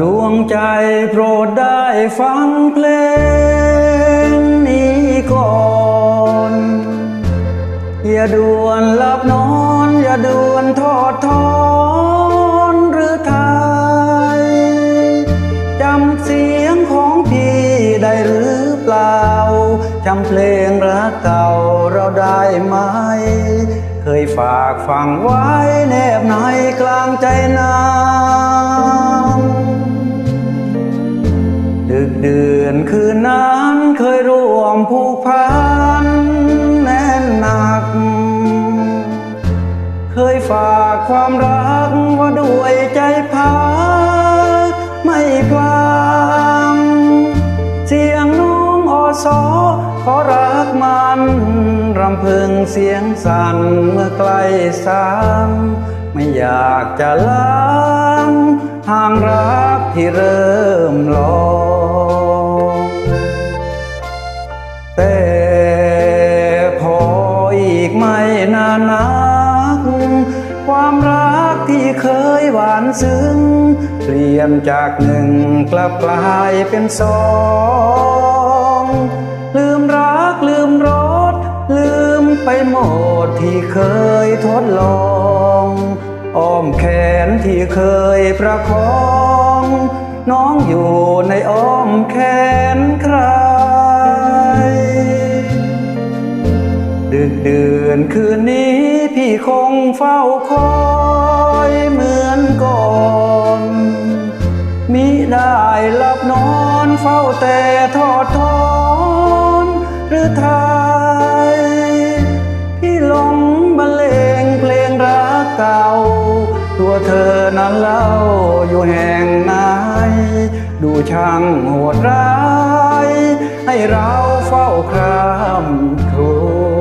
ดวงใจโปรดได้ฟังเพลงนี้ก่อน อย่าด่วนหลับนอน อย่าด่วนทอดทอนหรือไทยจำเสียงของพี่ได้หรือเปล่าจำเพลงรักเก่าเราได้ไหม เคยฝากฝังไว้แนบในกลางใจน้ำ นคืนนั้นเคยร่วมผูกพันแน่นหนัก เคยฝากความรักว่าด้วยใจพักไม่พลางเสียงน้องอสอขอรักมันรำพึงเสียงสั่นเมื่อใกล้สามไม่อยากจะล้างห่างรักที่เริ่มลอง ความรักที่เคยหวานซึ้ง เปลี่ยนจากหนึ่งกลับกลายเป็นสองลืมรักลืมรสลืมไปหมดที่เคยทดลองอ้อมแขนที่เคยประคอง น้องอยู่ในอ้อมแขนใคร ดึกเดือนคืนนี้ พี่คงเฝ้าคอยเหมือนก่อนมิได้หลับนอนเฝ้าแต่ทอดทอนหรือไทยพี่หลงบรรเลงเพลงรักเก่า ตัวเธอนั้นเล่าอยู่แห่งไหนดูช่างโหดร้าย ให้เราเฝ้าครามครว